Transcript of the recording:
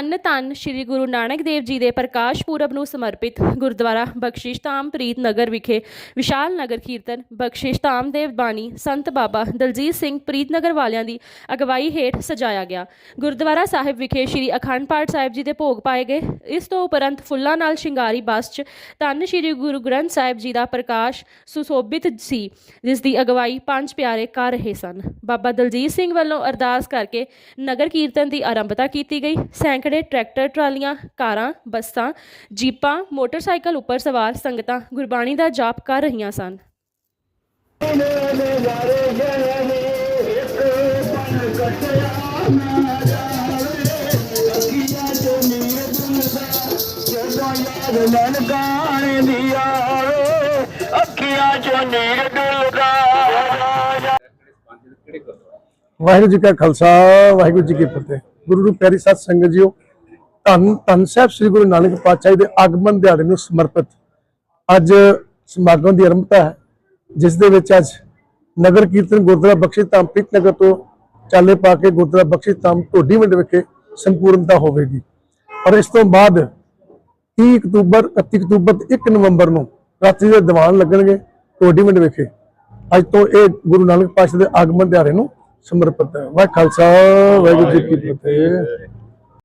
ਧੰਨ ਧੰਨ ਸ੍ਰੀ ਗੁਰੂ ਨਾਨਕ ਦੇਵ ਜੀ ਦੇ ਪ੍ਰਕਾਸ਼ ਪੁਰਬ ਨੂੰ ਸਮਰਪਿਤ ਗੁਰਦੁਆਰਾ ਬਖਸ਼ਿਸ਼ ਧਾਮ ਪ੍ਰੀਤ ਨਗਰ ਵਿਖੇ ਵਿਸ਼ਾਲ ਨਗਰ ਕੀਰਤਨ ਬਖਸ਼ਿਸ਼ ਧਾਮ ਦੇ ਬਾਣੀ ਸੰਤ ਬਾਬਾ ਦਲਜੀਤ ਸਿੰਘ ਪ੍ਰੀਤ ਨਗਰ ਵਾਲਿਆਂ ਦੀ ਅਗਵਾਈ ਹੇਠ ਸਜਾਇਆ ਗਿਆ। ਗੁਰਦੁਆਰਾ ਸਾਹਿਬ ਵਿਖੇ ਸ੍ਰੀ ਅਖੰਡ ਪਾਠ ਸਾਹਿਬ ਜੀ ਦੇ ਭੋਗ ਪਾਏ ਗਏ। ਇਸ ਤੋਂ ਉਪਰੰਤ ਫੁੱਲਾਂ ਨਾਲ ਸ਼ਿੰਗਾਰੀ ਬੱਸ 'ਚ ਧੰਨ ਸ੍ਰੀ ਗੁਰੂ ਗ੍ਰੰਥ ਸਾਹਿਬ ਜੀ ਦਾ ਪ੍ਰਕਾਸ਼ ਸੁਸ਼ੋਭਿਤ ਸੀ, ਜਿਸ ਦੀ ਅਗਵਾਈ ਪੰਜ ਪਿਆਰੇ ਕਰ ਰਹੇ ਸਨ। ਬਾਬਾ ਦਲਜੀਤ ਸਿੰਘ ਵੱਲੋਂ ਅਰਦਾਸ ਕਰਕੇ ਨਗਰ ਕੀਰਤਨ ਦੀ ਆਰੰਭਤਾ ਕੀਤੀ ਗਈ। ਸੈਂਕੜੇ ਟਰੈਕਟਰ, ਟਰਾਲੀਆਂ, ਕਾਰਾਂ, ਬੱਸਾਂ, ਜੀਪਾਂ, ਮੋਟਰਸਾਈਕਲ ਉੱਪਰ ਸਵਾਰ ਸੰਗਤਾਂ ਗੁਰਬਾਣੀ ਦਾ ਜਾਪ ਕਰ ਰਹੀਆਂ ਸਨ। ਵਾਹਿਗੁਰੂ ਜੀ ਕਾ ਖਾਲਸਾ, ਵਾਹਿਗੁਰੂ ਜੀ ਕੀ ਫਤਿਹ। ਗੁਰੂ ਨੂੰ ਪਿਆਰੀ ਸਤ ਸੰਗਤ ਜੀਓ, ਧੰਨ ਧੰਨ ਸਾਹਿਬ ਸ੍ਰੀ ਗੁਰੂ ਨਾਨਕ ਪਾਤਸ਼ਾਹ ਦੇ ਆਗਮਨ ਦਿਹਾੜੇ ਨੂੰ ਸਮਰਪਿਤ ਅੱਜ ਸਮਾਗਮ ਦੀ ਆਰੰਭਤਾ ਹੈ, ਜਿਸ ਦੇ ਵਿੱਚ ਅੱਜ ਨਗਰ ਕੀਰਤਨ ਗੁਰਦੁਆਰਾ ਬਖਸ਼ੀ ਧਾਮ ਪ੍ਰੀਤ ਨਗਰ ਤੋਂ ਚਾਲੇ ਪਾ ਕੇ ਗੁਰਦੁਆਰਾ ਬਖਸ਼ੀ ਧਾਮ ਢੋਡੀ ਮੰਡ ਵਿਖੇ ਸੰਪੂਰਨਤਾ ਹੋਵੇਗੀ। ਔਰ ਇਸ ਤੋਂ ਬਾਅਦ 30 ਅਕਤੂਬਰ 31 ਅਕਤੂਬਰ ਤੇ 1 ਨਵੰਬਰ ਨੂੰ ਰਾਤਰੀ ਦੇ ਦੀਵਾਨ ਲੱਗਣਗੇ ਢੋਡੀ ਮੰਡ ਵਿਖੇ। ਅੱਜ ਤੋਂ ਇਹ ਗੁਰੂ ਨਾਨਕ ਪਾਤਸ਼ਾਹ ਦੇ ਆਗਮਨ ਦਿਹਾੜੇ ਨੂੰ ਸਮਰਪਿਤ ਹੈ ਵਾਹਿ ਖਾਲਸਾ ਵਾਹਿਗੁਰੂ ਜੀ ਕੀ ਫਤਿਹ।